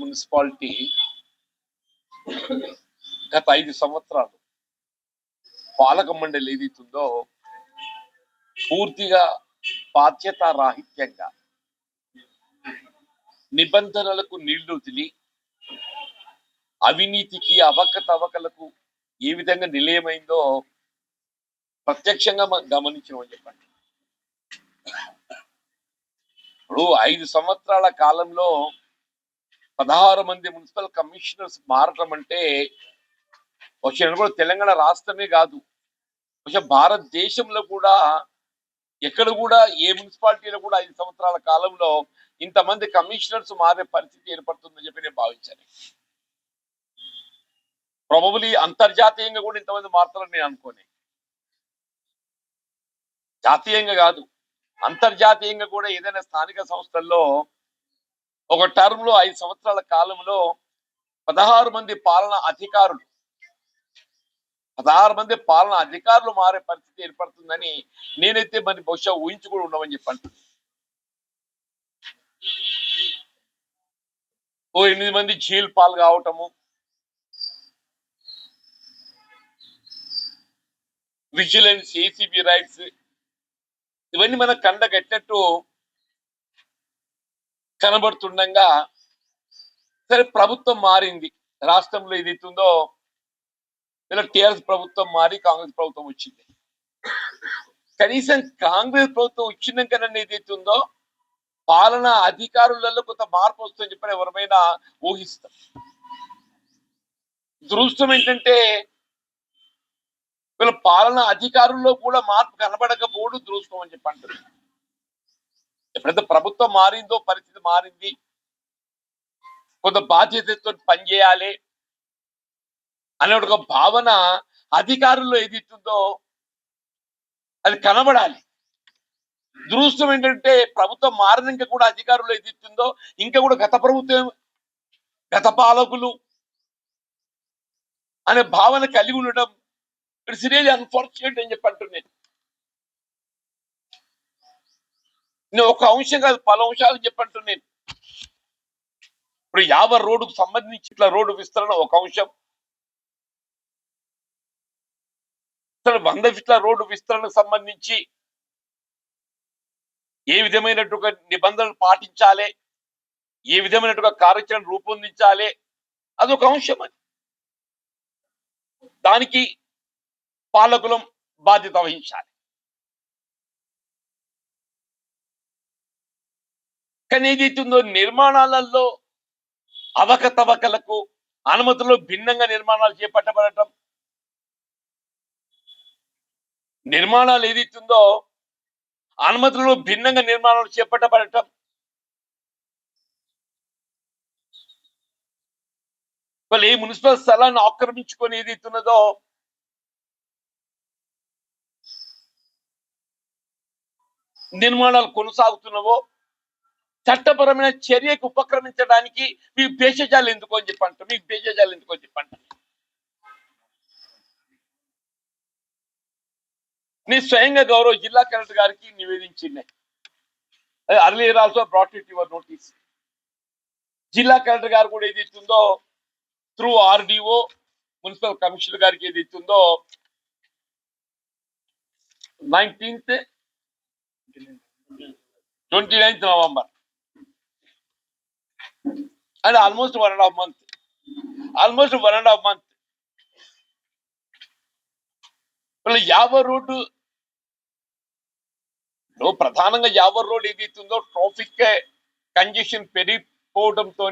Municipality గత ఐదు సంవత్సరాలు పాలక మండలి ఏదైతుందో పూర్తిగా బాధ్యత రాహిత్యంగా నిబంధనలకు నీళ్ళు వదిలి అవినీతికి అవకతవకలకు ఏ విధంగా నిలయమైందో ప్రత్యక్షంగా మనం గమనించమని చెప్పండి. ఇప్పుడు ఐదు సంవత్సరాల కాలంలో పదహారు మంది మున్సిపల్ కమిషనర్స్ మారటం అంటే బహుశా కూడా తెలంగాణ రాష్ట్రమే కాదు. బహుశా భారతదేశంలో కూడా ఎక్కడ కూడా ఏ మున్సిపాలిటీలో కూడా ఐదు సంవత్సరాల కాలంలో ఇంతమంది కమిషనర్స్ మారే పరిస్థితి ఏర్పడుతుందని చెప్పి నేను భావించాను. ప్రాబబ్లీ అంతర్జాతీయంగా కూడా ఇంతమంది మారుతారని నేను అనుకోని. జాతీయంగా కాదు అంతర్జాతీయంగా కూడా ఏదైనా స్థానిక సంస్థల్లో ఒక టర్మ్లో ఐదు సంవత్సరాల కాలంలో పదహారు మంది పాలన అధికారులు పదహారు మంది పాలన అధికారులు మారే పరిస్థితి ఏర్పడుతుందని నేనైతే మరి బహుశా ఊహించి కూడా ఉండమని చెప్పండి ఓ ఎనిమిది మంది జైలు పాలు కావటము విజిలెన్స్ ఏసీబీ రైట్స్ ఇవన్నీ మనకు కండ కట్టినట్టు కనబడుతుండగా సరే ప్రభుత్వం మారింది. రాష్ట్రంలో ఏది ఉందో ఇలా టిఆర్ఎస్ ప్రభుత్వం మారి కాంగ్రెస్ ప్రభుత్వం వచ్చింది. కనీసం కాంగ్రెస్ ప్రభుత్వం వచ్చినాకనన్నా ఏదైతే ఉందో పాలన అధికారులలో కొంత మార్పు వస్తుందని చెప్పని ఎవరైనా ఊహిస్తాం. దురదృష్టం ఏంటంటే వీళ్ళ పాలన అధికారుల్లో కూడా మార్పు కనబడకపోవడం దురదృష్టం అని చెప్పి అంటారు ఎప్పుడైతే ప్రభుత్వం మారిందో పరిస్థితి మారింది కొంత బాధ్యతతో పనిచేయాలి అనే ఒక భావన అధికారుల్లో ఏదిస్తుందో అది కనబడాలి. దురదృష్టం ఏంటంటే ప్రభుత్వం మారినాక కూడా అధికారులు ఏదిస్తుందో ఇంకా కూడా గత ప్రభుత్వం గత పాలకులు అనే భావన కలిగి ఉండడం ఇట్స్ రియల్లీ అన్ఫార్చునేట్ అని చెప్పి అంటున్నాను నేను ఒక అంశం కాదు పలు అంశాలు చెప్పంటున్నాను ఇప్పుడు యాభై రోడ్డుకు సంబంధించి ఇట్లా రోడ్డు విస్తరణ ఒక అంశం. వంద ఫిట్ల రోడ్డు విస్తరణకు సంబంధించి ఏ విధమైనట్టుగా నిబంధనలు పాటించాలి? ఏ విధమైనట్టుగా కార్యాచరణ రూపొందించాలి? అదొక అంశం అది. దానికి పాలకులం బాధ్యత వహించాలి. కానీ ఏదైతుందో నిర్మాణాలలో అవకతవకలకు అనుమతులు భిన్నంగా నిర్మాణాలు చేపట్టబడటం. నిర్మాణాలు ఏదైతుందో అనుమతులు భిన్నంగా నిర్మాణాలు చేపట్టబడటం. వాళ్ళు ఏ మున్సిపల్ స్థలాన్ని ఆక్రమించుకొని ఏదైతున్నదో నిర్మాణాలు కొనసాగుతున్నవో చట్టపరమైన చర్యకు ఉపక్రమించడానికి మీ భేషజాలు ఎందుకు అని చెప్పంట. మీ భేషజాలు ఎందుకు అని చెప్పంట. నీ స్వయంగా గౌరవ జిల్లా కలెక్టర్ గారికి నివేదించింది. Early also brought it your notice జిల్లా కలెక్టర్ గారు కూడా ఏది ఇస్తుందో త్రూ ఆర్డిఓ మున్సిపల్ కమిషనర్ గారికి ఏది ఇస్తుందో nineteenth twenty ninth November and almost one and half month almost one and half month ఇప్పుడు యాభై రోడ్డు లో ప్రధానంగా యాభై రోడ్ ఏదైతుందో ట్రాఫిక్ కంజెషన్ పెరిగిపోవడంతో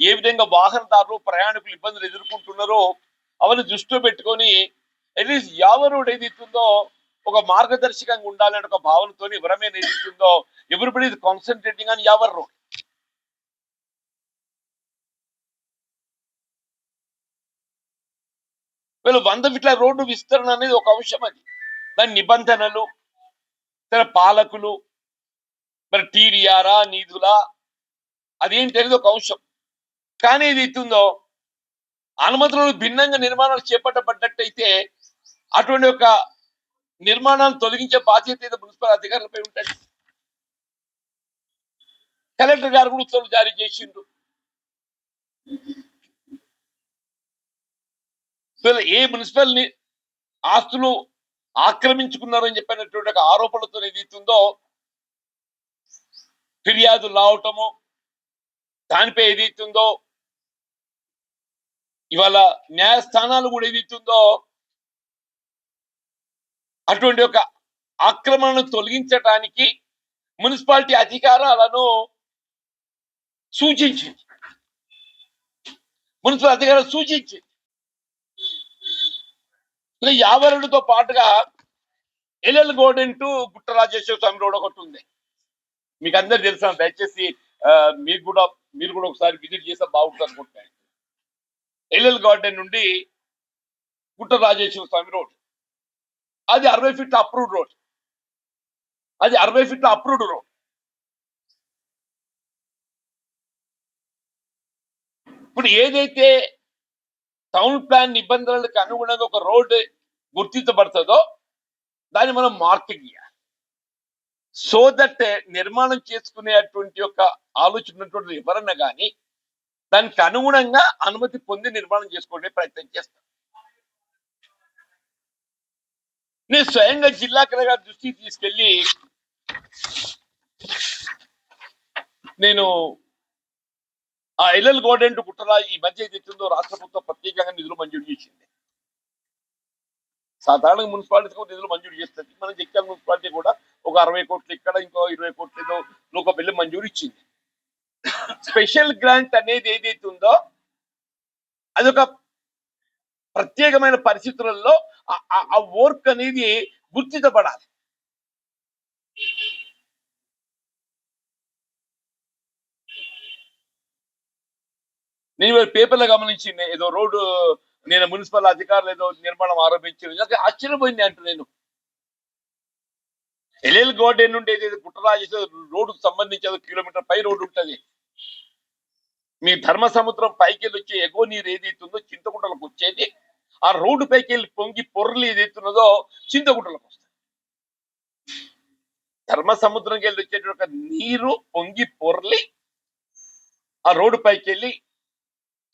ఏ విధంగా వాహనదారులు ప్రయాణికులు ఇబ్బందులు ఎదుర్కొంటున్నారో అవన్నీ దృష్టిలో పెట్టుకొని అట్లీస్ట్ యాభై రోడ్ ఏదైతుందో ఒక మార్గదర్శకంగా ఉండాలనే ఒక భావనతో ఎవరమైన ఏదైతుందో ఎవరిబడి కాన్సన్ట్రేటింగ్ అని యావర్ రోడ్ వీళ్ళు వంద ఫీట్ల రోడ్డు విస్తరణ అనేది ఒక అంశం అది. దాని నిబంధనలు ఇతర పాలకులు మరి టీడీఆరా నిధులా అదేంటి అనేది ఒక అంశం. కానీ ఇది ఇస్తుందో అనుమతులను భిన్నంగా నిర్మాణాలు చేపట్టబడ్డట్టయితే అటువంటి ఒక నిర్మాణాలను తొలగించే బాధ్యత మున్సిపల్ అధికారులపై ఉంటుంది. కలెక్టర్ గారు కూడా ఉత్తర్వులు జారీ చేసిండ్రు. ఏ మున్సిపల్ని ఆస్తులు ఆక్రమించుకున్నారని చెప్పినటువంటి ఒక ఆరోపణలతో ఏదైతుందో ఫిర్యాదు రావటము దానిపై ఏదైతుందో ఇవాళ న్యాయస్థానాలు కూడా ఏదైతుందో అటువంటి ఒక ఆక్రమణను తొలగించటానికి మున్సిపాలిటీ అధికారాలను సూచించింది. మున్సిపల్ అధికారులు సూచించింది. యావరుడితో పాటుగా ఎల్ఎల్ గోడెన్ టు గుట్ట రాజేశ్వర స్వామి రోడ్ ఒకటి ఉంది. మీకు అందరు తెలుసా? దయచేసి మీరు కూడా మీరు కూడా ఒకసారి విజిట్ చేస్తే బాగుంటుంది అనుకుంటున్నాను ఎల్ఎల్ గార్డెన్ నుండి గుట్ట రాజేశ్వర స్వామి రోడ్. అది అరవై ఫీట్ల అప్రూవ్డ్ రోడ్ అది అరవై ఫీట్ల అప్రూవ్డ్ రోడ్ ఇప్పుడు ఏదైతే టౌన్ ప్లాన్ నిబంధనలకు అనుగుణంగా ఒక రోడ్ గుర్తించబడుతుందో దాన్ని మనం మార్కింగ్ చేయాలి. సో దట్ నిర్మాణం చేసుకునేటువంటి యొక్క ఆలోచన ఉన్నటువంటి ఎవరన్నా కానీ దానికి అనుగుణంగా అనుమతి పొంది నిర్మాణం చేసుకునే ప్రయత్నం చేస్తాం నేను స్వయంగా జిల్లా కలెక్టర్ దృష్టికి తీసుకెళ్ళి నేను ఆ ఎల్ఎల్ గోడెంట్ కుట్రలా ఈ మధ్య ఏదైతుందో రాష్ట్ర ప్రభుత్వం ప్రత్యేకంగా నిధులు మంజూరు చేసింది. సాధారణంగా మున్సిపాలిటీకి కూడా నిధులు మంజూరు చేస్తుంది. మన జగిత్యాల మున్సిపాలిటీ కూడా ఒక అరవై కోట్లు ఇక్కడ ఇంకో ఇరవై కోట్లు ఏదో లోక బిల్లు మంజూరు ఇచ్చింది. స్పెషల్ గ్రాంట్ అనేది ఏదైతే ఉందో అదొక ప్రత్యేకమైన పరిస్థితులలో ఆ- ఆ- ఆ వర్క్ అనేది గుర్తించబడాలి నేను పేపర్లో గమనించి ఏదో రోడ్డు నేను మున్సిపల్ అధికారులు ఏదో నిర్మాణం ఆరంభించారు నాకు ఆశ్చర్యపోయింది అంటే నేను. ఎల్ఎల్ గార్డెన్ నుండి ఏదైతే గుట్టరాజు రోడ్డుకు సంబంధించి ఏదో కిలోమీటర్ పై రోడ్డు ఉంటుంది. మీ ధర్మ సముద్రం పైకి వెళ్ళి వచ్చే ఎగో నీరు ఏదైతుందో చింతకుంటలకు వచ్చేది. ఆ రోడ్డు పైకి వెళ్ళి పొంగి పొర్రలు ఏదైతున్నదో చింతకుంటలకు వస్తుంది ధర్మ సముద్రంకి వెళ్ళి వచ్చేటువంటి ఒక నీరు పొంగి పొర్లి ఆ రోడ్డు పైకి వెళ్ళి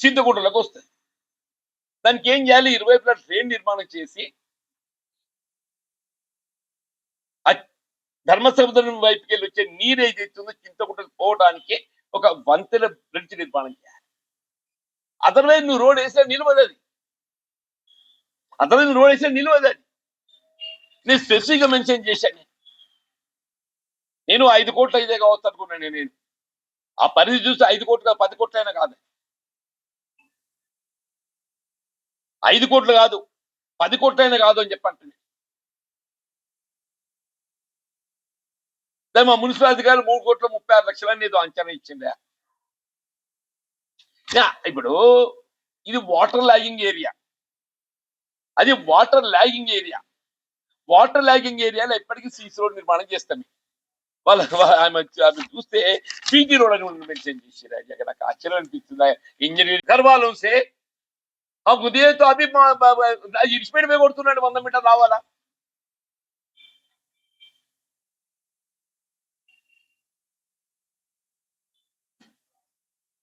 చింతకుంటలకు వస్తాయి. దానికి ఏం చేయాలి? ఇరువైపులా ట్రైన్ నిర్మాణం చేసి ధర్మసముద్రం ధర్మ వైపుకి వెళ్ళి వచ్చే నీరు ఏదైతుందో చింతగుంటలు పోవడానికి ఒక వంతెన బ్రిడ్జ్ నిర్మాణం చేయాలి. అదర్వైజ్ నువ్వు రోడ్ వేస్తే నిలవదది అదర్వైజ్ నువ్వు రోడ్ వేస్తే నిలవదది నేను స్పెసిఫిక్గా మెన్షన్ చేశాను నేను. ఐదు కోట్లు అయితే కావచ్చు అనుకున్నాను నేను. ఆ పరిధి చూస్తే ఐదు కోట్లు కాదు, పది కోట్లైనా కాదు. ఐదు కోట్లు కాదు పది కోట్లైనా కాదు అని చెప్పంటుంది మా మున్సిపల్ అధికారులు మూడు కోట్ల ముప్పై ఆరు లక్షలని ఏదో అంచనా ఇచ్చిండే యా, ఇప్పుడు ఇది వాటర్ లాగింగ్ ఏరియా. అది water logging area. Water logging ఏరియాలో ఎప్పటికీ సీసీ రోడ్ నిర్మాణం చేస్తాం వాళ్ళ ఆమె ఆమె చూస్తే పీజీ రోడ్ అని మెన్షన్ చేసి నాకు ఆశ్చర్యం అనిపిస్తుంది. ఇంజనీరింగ్ కర్వాలో ఆ ఉదయంతో అభి ఇడిచిపెట్టి పోయి కొడుతున్నాడు వంద మీటర్ రావాలా?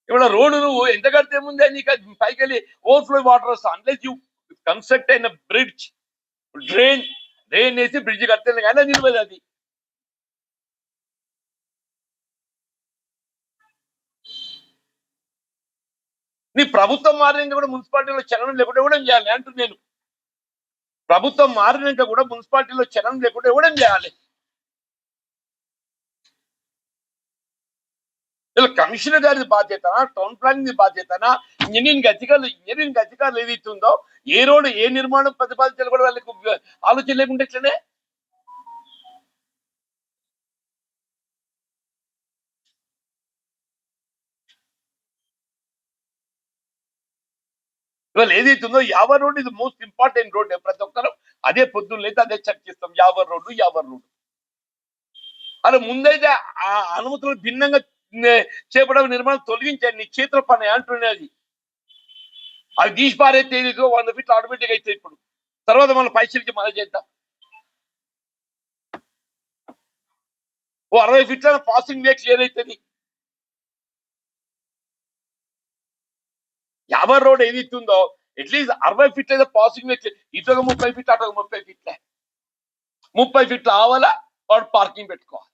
ఇప్పుడు రోడ్డు నువ్వు ఎంత కడితే ముందే నీకు అది పైకి వెళ్ళి ఓవర్ఫ్లో వాటర్ వస్తా అన్లెస్ యూ కన్స్ట్రక్ట్ అయిన బ్రిడ్జ్ డ్రైన్ డ్రైన్ వేసి బ్రిడ్జ్ కడితే కానీ నిలవదు అది. నీ ప్రభుత్వం మారినాక కూడా మున్సిపాలిటీలో చలనం లేకుండా ఇవ్వడం చేయాలి అంటు నేను. ప్రభుత్వం మారినాక కూడా మున్సిపాలిటీలో చలనం లేకుండా ఇవ్వడం చేయాలి. ఇలా కమిషనర్ గారి బాధ్యతనా టౌన్ ప్లానింగ్ బాధ్యతనా ఇంజనీరింగ్ అధికారులు ఇంజనీరింగ్ అధికారులు ఏదైతే ఉందో ఏ రోడ్డు ఏ నిర్మాణం ప్రతిపాదించాలి కూడా వాళ్ళకి ఆలోచన లేకుండా ఇట్లనే ఇవాళ ఏదైతే ఉందో యావర్ రోడ్ ఇది మోస్ట్ ఇంపార్టెంట్ రోడ్ ప్రతి ఒక్కరూ అదే పొద్దున్న లేదా అదే చర్చిస్తాం యావర్ రోడ్డు యావర్ రోడ్డు. అలా ముందైతే ఆ అనుమతులు భిన్నంగా నే- చేపడం నిర్మాణం తొలగించాను నీ చేతుల పని అంటున్నది అది తీసి పారైతే వంద ఫీట్లు ఆటోమేటిక్ అయితే ఇప్పుడు. తర్వాత మన పైసలకి మన చేద్దాం. ఓ అరవై ఫీట్ల పాసింగ్ లేక్ ఏదైతే అవుతుంది కవర్ రోడ్ ఏదైతే ఉందో అట్లీస్ట్ అరవై ఫీట్ల ఏదో పాసింగ్ ఇటు ఒక ముప్పై ఫీట్ అటు ఒక ముప్పై ఫీట్లే ముప్పై ఫీట్ల ఆవల వాడు పార్కింగ్ పెట్టుకోవాలి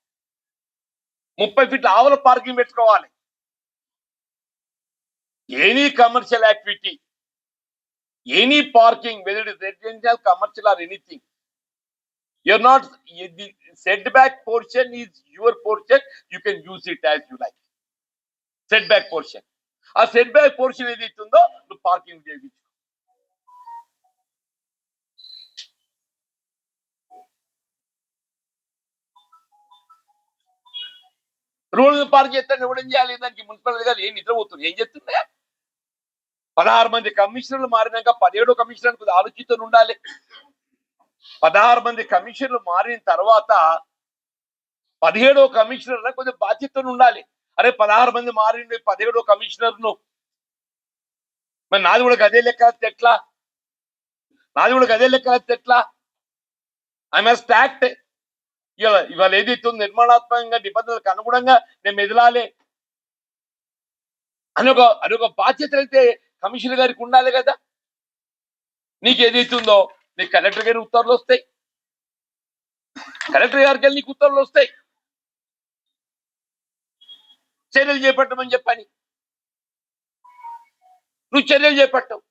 ముప్పై ఫీట్ల ఆవల పార్కింగ్ పెట్టుకోవాలి any commercial activity any parking whether it residential commercial or anything you're not the setback portion is your portion you can use it as you like. Setback portion. ఆ సెట్ బ్యాక్ పోర్షన్ ఏదైతే ఉందో నువ్వు parking చేయించు road park చేస్తాను ఇవ్వడం చేయాలి? దానికి municipal గారు ఏం నిద్రపోతుంది ఏం చేస్తుందా పదహారు మంది కమిషనర్లు మారినాక పదిహేడో కమిషనర్ కొద్దిగా ఆలోచిస్తూ ఉండాలి. పదహారు మంది కమిషనర్లు మారిన తర్వాత పదిహేడో కమిషనర్ కొంచెం బాధ్యతను ఉండాలి. అరే పదహారు మంది మారింది పదిహేడో కమిషనర్ను మరి నాది కూడా గదే లెక్క వస్తే ఎట్లా? నాది కూడా గదే లెక్క వస్తే ఎట్లా? ఐ మస్ట్ యాక్ట్ ఇవాళ ఇవాళ ఏదైతే నిర్మాణాత్మకంగా నిబంధనలకు అనుగుణంగా నేను మెదలాలి అని ఒక అని ఒక బాధ్యత అయితే కమిషనర్ గారికి ఉండాలి కదా. నీకు ఏదైతుందో నీకు కలెక్టర్ గారి ఉత్తర్వులు వస్తాయి. కలెక్టర్ గారికి వెళ్ళి నీకు ఉత్తర్వులు వస్తాయి. చర్యలు చేపట్టమని చెప్పని నువ్వు చర్యలు చేపట్టవు